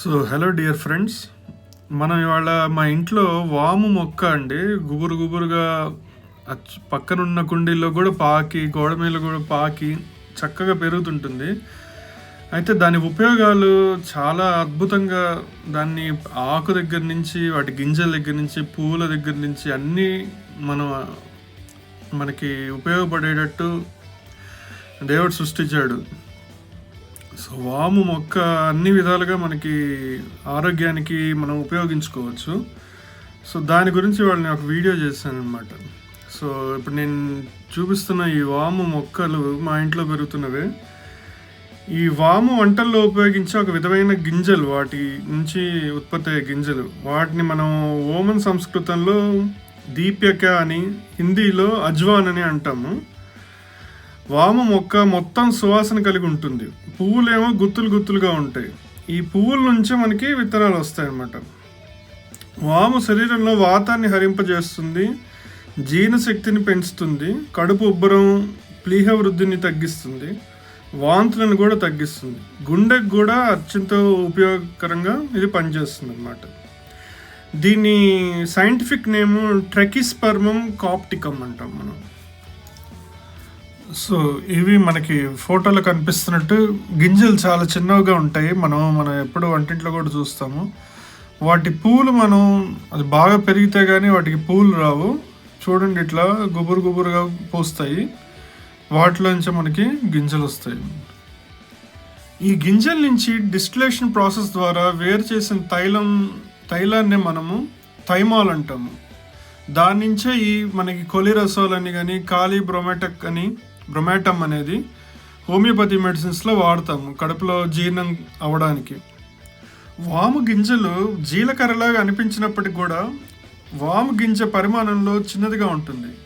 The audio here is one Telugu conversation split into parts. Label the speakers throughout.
Speaker 1: సో హలో డియర్ ఫ్రెండ్స్ మనం ఇవాళ మా ఇంట్లో వాము మొక్క అండి. గుబురు గుబురుగా పక్కన పక్కనున్న కుండీల్లో కూడా పాకి గోడ మీద కూడా పాకి చక్కగా పెరుగుతుంటుంది. అయితే దాని ఉపయోగాలు చాలా అద్భుతంగా దాన్ని ఆకు దగ్గర నుంచి వాటి గింజల దగ్గర నుంచి పువ్వుల దగ్గర నుంచి అన్నీ మనం మనకి ఉపయోగపడేటట్టు దేవుడు సృష్టించాడు. సో వాము మొక్క అన్ని విధాలుగా మనకి ఆరోగ్యానికి మనం ఉపయోగించుకోవచ్చు. సో దాని గురించి వాళ్ళని ఒక వీడియో చేశాను అనమాట సో ఇప్పుడు నేను చూపిస్తున్న ఈ వాము మొక్కలు మా ఇంట్లో పెరుగుతున్నవే. ఈ వాము వంటల్లో ఉపయోగించే ఒక విధమైన గింజలు వాటి నుంచి ఉత్పత్తి అయ్యే గింజలు. వాటిని మనం ఓమన్ సంస్కృతంలో దీప్యక అని హిందీలో అజ్వాన్ అని అంటాము. వాము మొక్క మొత్తం సువాసన కలిగి ఉంటుంది. పువ్వులేమో గుత్తులు గుత్తులుగా ఉంటాయి. ఈ పువ్వుల నుంచే మనకి విత్తనాలు వస్తాయన్నమాట. వాము శరీరంలో వాతాన్ని హరింపజేస్తుంది జీర్ణశక్తిని పెంచుతుంది కడుపు ఉబ్బరం ప్లీహ వృద్ధిని తగ్గిస్తుంది వాంతులను కూడా తగ్గిస్తుంది. గుండెకు కూడా అత్యంత ఉపయోగకరంగా ఇది పనిచేస్తుంది అన్నమాట దీని సైంటిఫిక్ నేమ్ ట్రెకిస్పర్మం కాప్టికమ్ అంటాం మనం. సో ఇవి మనకి ఫోటోలో కనిపిస్తున్నట్టు గింజలు చాలా చిన్నవిగా ఉంటాయి. మనం మనం ఎప్పుడు వంటింట్లో కూడా చూస్తాము. వాటి పూలు మనం అది బాగా పెరిగితే కానీ వాటికి పూలు రావు. చూడండి ఇట్లా గుబురు గుబురుగా పూస్తాయి. వాటిలోంచి మనకి గింజలు వస్తాయి. ఈ గింజల నుంచి డిస్టిలేషన్ ప్రాసెస్ ద్వారా వేరు చేసిన తైలం తైలాన్ని మనము థైమాల్ అంటాము. దాని నుంచే ఈ మనకి కొలిరసోల్ అని కానీ కాలి బ్రోమాటక్ అని బ్రొమాటమ్ అనేది హోమియోపతి మెడిసిన్స్లో వాడతాము కడుపులో జీర్ణం అవ్వడానికి. వాము గింజలు జీలకర్రలాగా అనిపించినప్పటికి కూడా వాము గింజ పరిమాణంలో చిన్నదిగా ఉంటుంది.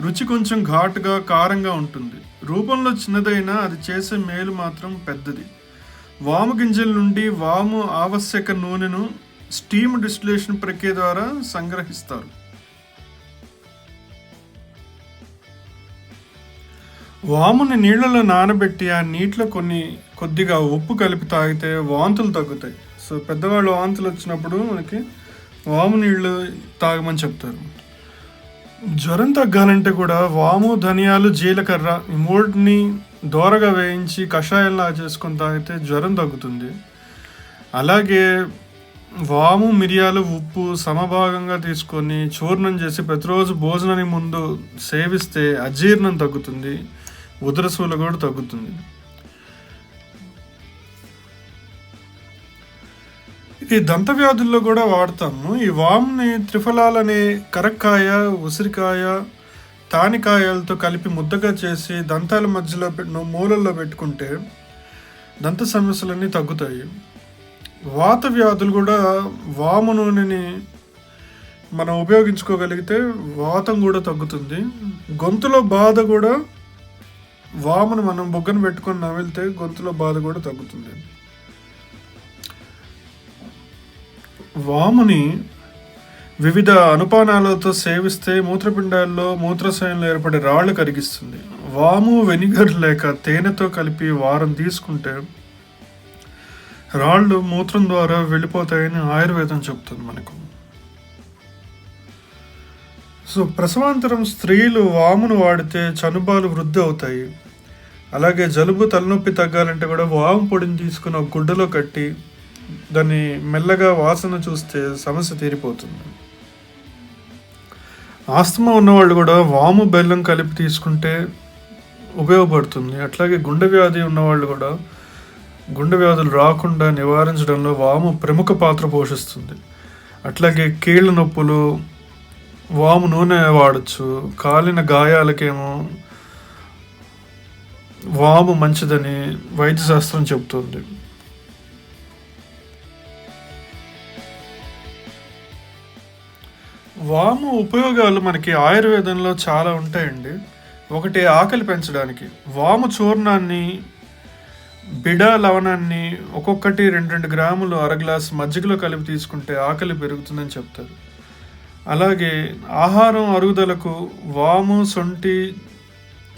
Speaker 1: రుచి కొంచెం ఘాటుగా కారంగా ఉంటుంది. రూపంలో చిన్నదైనా అది చేసే మేలు మాత్రం పెద్దది. వాము గింజల నుండి వాము ఆవశ్యక నూనెను స్టీమ్ డిస్టిలేషన్ ప్రక్రియ ద్వారా సంగ్రహిస్తారు. వాముని నీళ్ళలో నానబెట్టి ఆ నీటిలో కొన్ని కొద్దిగా ఉప్పు కలిపి తాగితే వాంతులు తగ్గుతాయి. సో పెద్దవాళ్ళు వాంతులు వచ్చినప్పుడు మనకి వాము నీళ్ళు తాగమని చెప్తారు. జ్వరం తగ్గాలంటే కూడా వాము ధనియాలు జీలకర్ర ఈ మూడిని దోరగా వేయించి కషాయంలా చేసుకొని తాగితే జ్వరం తగ్గుతుంది. అలాగే వాము మిరియాలు ఉప్పు సమభాగంగా తీసుకొని చూర్ణం చేసి ప్రతిరోజు భోజనానికి ముందు సేవిస్తే అజీర్ణం తగ్గుతుంది. ఉదరసూల కూడా తగ్గుతుంది. ఇది దంత వ్యాధుల్లో కూడా వాడతాము. ఈ వామ్ని త్రిఫలాలనే కరక్కాయ ఉసిరికాయ తానికాయలతో కలిపి ముద్దగా చేసి దంతాల మధ్యలో పె- మూలల్లో పెట్టుకుంటే దంత సమస్యలన్నీ తగ్గుతాయి. వాత వ్యాధులు కూడా వాము నూనెని మనం ఉపయోగించుకోగలిగితే వాతం కూడా తగ్గుతుంది. గొంతులో బాధ కూడా వామును మనం బొగ్గను పెట్టుకొని నమిలితే గొంతులో బాధ కూడా తగ్గుతుంది. వాముని వివిధ అనుపానాలతో సేవిస్తే మూత్రపిండాల్లో మూత్రశయంలో ఏర్పడే రాళ్ళు కరిగిస్తుంది. వాము వెనిగర్ లేక తేనెతో కలిపి వారం తీసుకుంటే రాళ్ళు మూత్రం ద్వారా వెళ్ళిపోతాయని ఆయుర్వేదం చెప్తుంది మనకు. సో ప్రసవాంతరం స్త్రీలు వామును వాడితే చనుబాలు వృద్ధి అవుతాయి. అలాగే జలుబు తలనొప్పి తగ్గాలంటే కూడా వాము పొడిని తీసుకుని ఒక గుడ్డలో కట్టి దాన్ని మెల్లగా వాసన చూస్తే సమస్య తీరిపోతుంది. ఆస్తమా ఉన్నవాళ్ళు కూడా వాము బెల్లం కలిపి తీసుకుంటే ఉపయోగపడుతుంది. అట్లాగే గుండె వ్యాధి ఉన్నవాళ్ళు కూడా గుండె వ్యాధులు రాకుండా నివారించడంలో వాము ప్రముఖ పాత్ర పోషిస్తుంది. అట్లాగే కీళ్ళ నొప్పులు వాము నూనె వాడచ్చు కాలిన గాయాలకేమో వాము మంచిదని వైద్యశాస్త్రం చెబుతుంది. వాము ఉపయోగాలు మనకి ఆయుర్వేదంలో చాలా ఉంటాయండి. ఒకటి ఆకలి పెంచడానికి. వాము చూర్ణాన్ని బిడ లవణాన్ని ఒక్కొక్కటి రెండు రెండు గ్రాములు అర గ్లాస్ మజ్జిగలో కలిపి తీసుకుంటే ఆకలి పెరుగుతుందని చెప్తారు. అలాగే ఆహారం అరుగుదలకు వాము సొంటి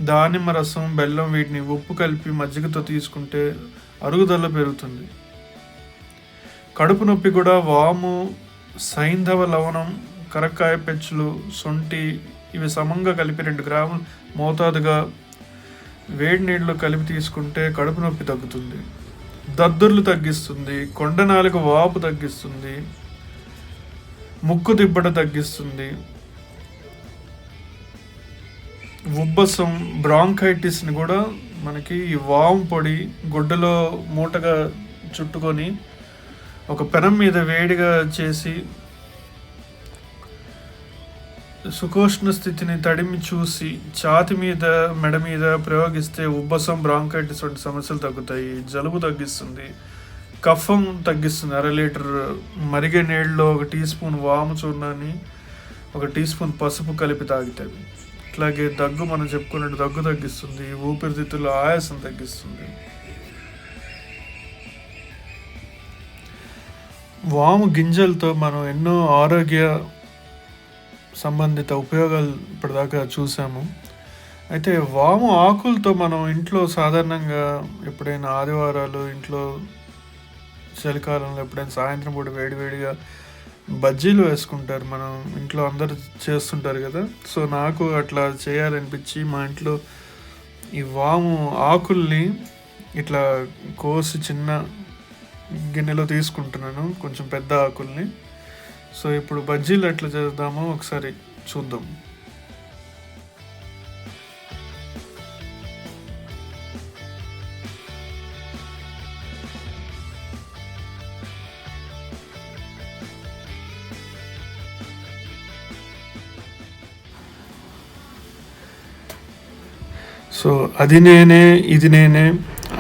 Speaker 1: దానిమ్మ రసం బెల్లం వీటిని ఉప్పు కలిపి మజ్జిగతో తీసుకుంటే అరుగుదల పెరుగుతుంది. కడుపు నొప్పి కూడా వాము సైంధవ లవణం కరక్కాయ పెచ్చులు సొంటి ఇవి సమంగా కలిపి రెండు గ్రాములు మోతాదుగా వేడి నీళ్ళు కలిపి తీసుకుంటే కడుపు నొప్పి తగ్గుతుంది. దద్దుర్లు తగ్గిస్తుంది కొండ నాలుక వాపు తగ్గిస్తుంది ముక్కు దిబ్బట తగ్గిస్తుంది ఉబ్బసం బ్రాంకైటిస్ని కూడా మనకి ఈ వాము పొడి గుడ్డలో మూటగా చుట్టుకొని ఒక పెనం మీద వేడిగా చేసి సుకోష్ణ స్థితిని తడిమి చూసి ఛాతి మీద మెడ మీద ప్రయోగిస్తే ఉబ్బసం బ్రాంకైటిస్ వంటి సమస్యలు తగ్గుతాయి. జలుబు తగ్గిస్తుంది. కఫం తగ్గిస్తుంది. అర లీటర్ మరిగే నీళ్ళలో ఒక టీ స్పూన్ వాము చూర్ణాన్ని ఒక టీ స్పూన్ పసుపు కలిపి తాగితే. అట్లాగే దగ్గు మనం చెప్పుకున్నట్టు దగ్గు తగ్గిస్తుంది ఊపిరితిత్తుల ఆయాసం తగ్గిస్తుంది. వాము గింజలతో మనం ఎన్నో ఆరోగ్య సంబంధిత ఉపయోగాలు ఇప్పటిదాకా చూసాము. అయితే వాము ఆకులతో మనం ఇంట్లో సాధారణంగా ఎప్పుడైనా ఆదివారాలు ఇంట్లో చలికాలంలో ఎప్పుడైనా సాయంత్రం పూట వేడివేడిగా బజ్జీలు వేసుకుంటారు మనం ఇంట్లో అందరు చేస్తుంటారు కదా. సో నాకు అట్లా చేయాలనిపించి మా ఇంట్లో ఈ వాము ఆకుల్ని ఇట్లా కోసి చిన్న గిన్నెలో తీసుకుంటున్నాను కొంచెం పెద్ద ఆకుల్ని. సో ఇప్పుడు బజ్జీలు ఎట్లా చేద్దామో ఒకసారి చూద్దాం. సో అది నేనే ఇది నేనే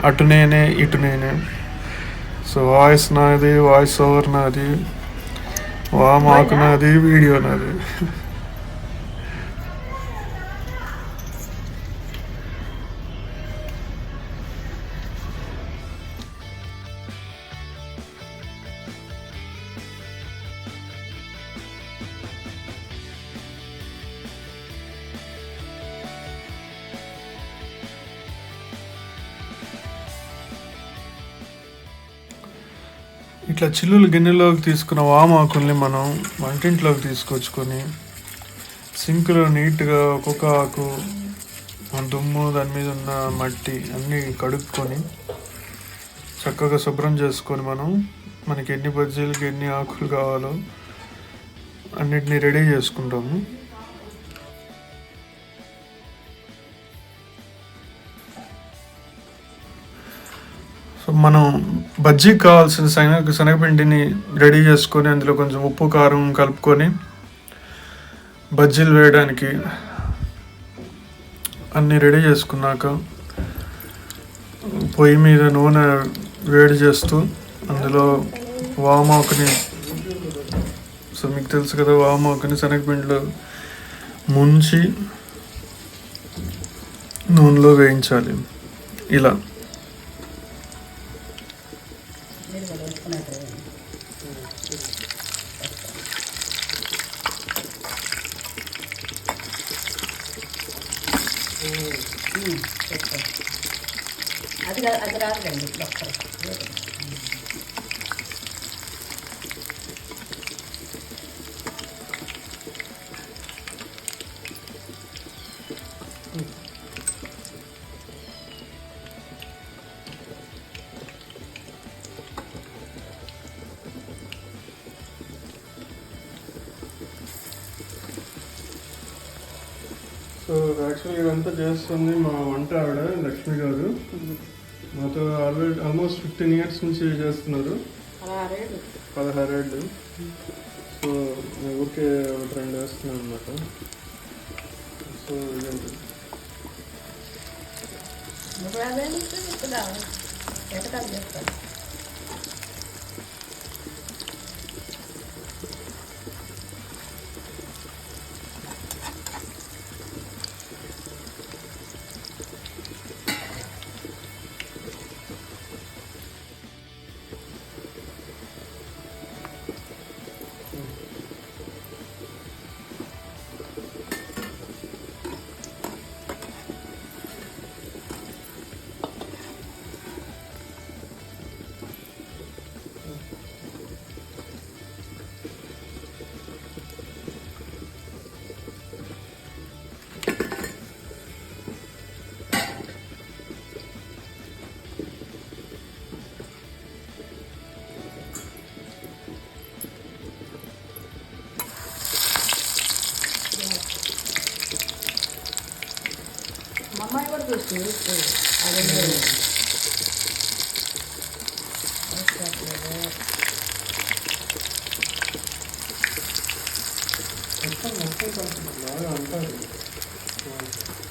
Speaker 1: అటు నేనే ఇటు నేనే. సో వాయిస్ నాది వాయిస్ ఓవర్ నాది వామాకు నాది వీడియో నాది. ఇట్లా చిల్లులు గిన్నెలోకి తీసుకున్న వామాకుల్ని మనం వంటింట్లోకి తీసుకొచ్చుకొని సింక్లో నీట్గా ఒక్కొక్క ఆకు మన దుమ్ము దాని మీద ఉన్న మట్టి అన్నీ కడుక్కొని చక్కగా శుభ్రం చేసుకొని మనం మనకి ఎన్ని బజ్జీలకి ఎన్ని ఆకులు కావాలో అన్నిటినీ రెడీ చేసుకుంటాము. మనం బజ్జీకి కావాల్సిన శనగ శనగపిండిని రెడీ చేసుకొని అందులో కొంచెం ఉప్పు కారం కలుపుకొని బజ్జీలు వేయడానికి అన్నీ రెడీ చేసుకున్నాక పొయ్యి మీద నూనె వేడి చేస్తూ అందులో వామాకుని సో మీకు తెలుసు కదా వామాకుని శనగపిండిలో ముంచి నూనెలో వేయించాలి. ఇలా.
Speaker 2: అది రా- అది రాదండి డాక్టర్
Speaker 1: సో యాక్చువల్లీ ఇదంతా చేస్తుంది మా వంట ఆవిడ లక్ష్మి గారు. మాతో ఆల్రెడీ ఆల్మోస్ట్ ఫిఫ్టీన్ ఇయర్స్ నుంచి చేస్తున్నారు.
Speaker 2: అలా రేటు
Speaker 1: పదహారేళ్ళు సో నేను ఊరికే ఒకటి రెండు వేస్తున్నాను అనమాట సో
Speaker 2: ఇదండి. ఎక్కడ చేస్తాను అమ్మాయి కూడా చూస్తుంది అది లేదు. అవసరం
Speaker 1: మొత్తం మొత్తం కొంచెం బాగా అంటారు చాలా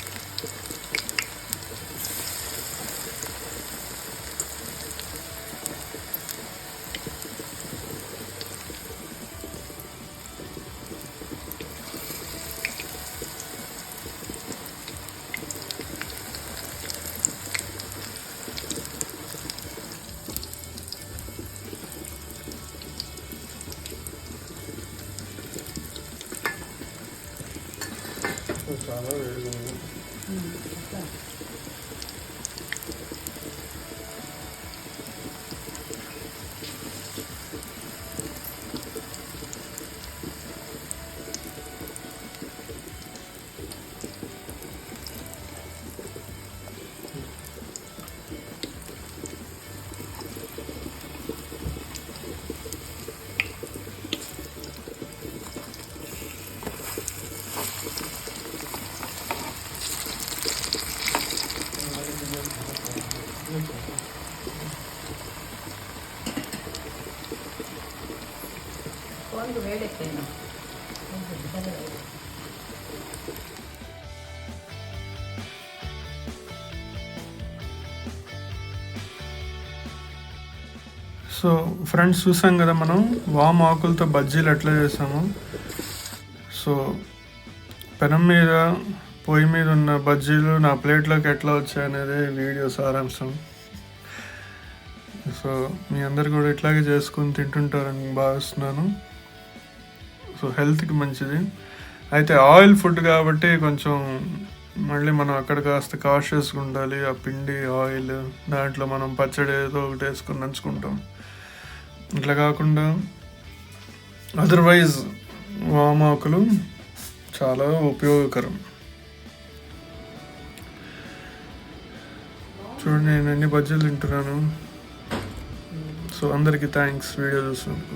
Speaker 2: ఫోన్కి వేడెక్కాను
Speaker 1: సో ఫ్రెండ్స్ చూసాం కదా మనం వామ్ ఆకులతో బజ్జీలు ఎట్లా చేసాము. సో పెనం మీద పొయ్యి మీద ఉన్న బజ్జీలు నా ప్లేట్లోకి ఎట్లా వచ్చాయి అనేది వీడియో సారాంశం. సో మీ అందరు కూడా ఇట్లాగే చేసుకొని తింటుంటారని భావిస్తున్నాను. సో హెల్త్కి మంచిది. అయితే ఆయిల్ ఫుడ్ కాబట్టి కొంచెం మళ్ళీ మనం అక్కడ కాస్త కాషియస్గా ఉండాలి. ఆ పిండి ఆయిల్ దాంట్లో మనం పచ్చడి ఏదో ఒకటి వేసుకొని నంచుకుంటాం. ఇట్లా కాకుండా అదర్వైజ్ వామాకులు చాలా ఉపయోగకరం. చూడండి నేను ఎన్ని బజ్జీలు తింటున్నాను. సో అందరికీ థ్యాంక్స్ వీడియో చూసినందుకు.